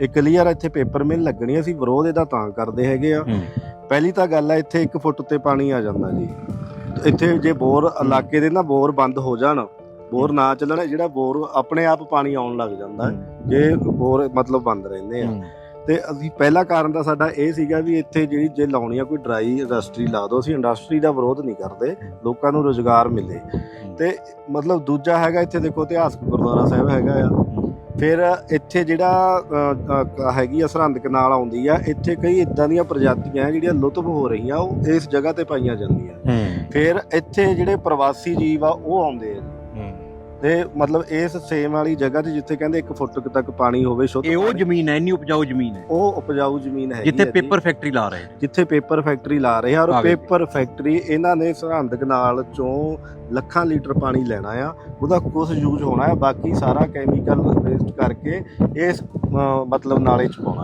ਇਹ ਕਲੀਅਰ ਇੱਥੇ paper mill ਲੱਗਣੀ ਆ, ਅਸੀਂ ਵਿਰੋਧ ਇਹਦਾ ਤਾਂ ਕਰਦੇ ਹੈਗੇ ਆ। ਪਹਿਲੀ ਤਾਂ ਗੱਲ ਹੈ ਇੱਥੇ 1 ਫੁੱਟ ਤੇ ਪਾਣੀ ਆ ਜਾਂਦਾ ਜੀ। ਇੱਥੇ ਜੇ ਬੋਰ ਇਲਾਕੇ ਦੇ ਨਾ ਬੋਰ ਬੰਦ ਹੋ ਜਾਣ ਬੋਰ ਨਾ ਚੱਲਣ ਜਿਹੜਾ ਬੋਰ ਆਪਣੇ ਆਪ ਪਾਣੀ ਆਉਣ ਲੱਗ ਜਾਂਦਾ ਹੈ। ਜੇ ਬੋਰ ਮਤਲਬ ਬੰਦ ਰਹਿੰਦੇ ਆ। ਤੇ ਅਸੀਂ ਪਹਿਲਾ ਕਾਰਨ ਤਾਂ ਸਾਡਾ ਇਹ ਸੀਗਾ ਵੀ ਇੱਥੇ ਜਿਹੜੀ ਜੇ ਲਾਉਣੀ ਆ ਕੋਈ ਡਰਾਈ ਇੰਡਸਟਰੀ ਲਾ ਦਿਓ ਅਸੀਂ ਇੰਡਸਟਰੀ ਦਾ ਵਿਰੋਧ ਨਹੀਂ ਕਰਦੇ ਲੋਕਾਂ ਨੂੰ ਰੋਜ਼ਗਾਰ ਮਿਲੇ। ਤੇ ਮਤਲਬ ਦੂਜਾ ਹੈਗਾ ਇੱਥੇ ਦੇਖੋ ਇਤਿਹਾਸਕ ਗੁਰਦੁਆਰਾ ਸਾਹਿਬ ਹੈਗਾ ਆ। ਫਿਰ ਇੱਥੇ ਜਿਹੜਾ ਹੈਗੀ ਆ ਸਰਹੰਦ ਕਨਾਲ ਆਉਂਦੀ ਆ ਇੱਥੇ ਕਈ ਇਦਾਂ ਦੀਆਂ ਪ੍ਰਜਾਤੀਆਂ ਜਿਹੜੀਆਂ ਲੁਤਫ ਹੋ ਰਹੀਆਂ ਉਹ ਇਸ ਜਗ੍ਹਾ ਤੇ ਪਾਈਆਂ ਜਾਂਦੀਆਂ। ਫਿਰ ਇੱਥੇ ਜਿਹੜੇ ਪ੍ਰਵਾਸੀ ਜੀਵ ਆ ਉਹ ਆਉਂਦੇ ਆ ਤੇ ਮਤਲਬ ਇਸ ਸੇਮ ਵਾਲੀ ਜਗ੍ਹਾ ਤੇ ਜਿੱਥੇ ਕਹਿੰਦੇ 1 ਫੁੱਟ ਤੱਕ ਪਾਣੀ ਹੋਵੇ ਸ਼ੁੱਧ ਇਹ ਉਹ ਪਾਣੀ, ਜ਼ਮੀਨ ਹੈ ਇੰਨੀ ਉਪਜਾਊ ਜ਼ਮੀਨ ਹੈ। ਉਹ ਉਪਜਾਊ ਜ਼ਮੀਨ ਹੈ ਜਿੱਥੇ ਪੇਪਰ ਫੈਕਟਰੀ ਲਾ ਰਹੇ ਜਿੱਥੇ ਪੇਪਰ ਫੈਕਟਰੀ ਲਾ ਰਹੇ ਆ ਔਰ। ਪੇਪਰ ਫੈਕਟਰੀ ਇਹਨਾਂ ਨੇ ਸਰਹੰਦ ਕਨਾਲ ਚੋਂ ਲੱਖਾਂ ਲੀਟਰ ਪਾਣੀ ਲੈਣਾ ਆ। ਉਹਦਾ ਕੁਝ ਯੂਜ਼ ਹੋਣਾ ਆ ਬਾਕੀ ਸਾਰਾ ਕੈਮੀਕਲ ਵੇਸਟ ਕਰਕੇ ਇਸ ਮਤਲਬ ਨਾਲੇ ਚ ਪਾਉਣਾ।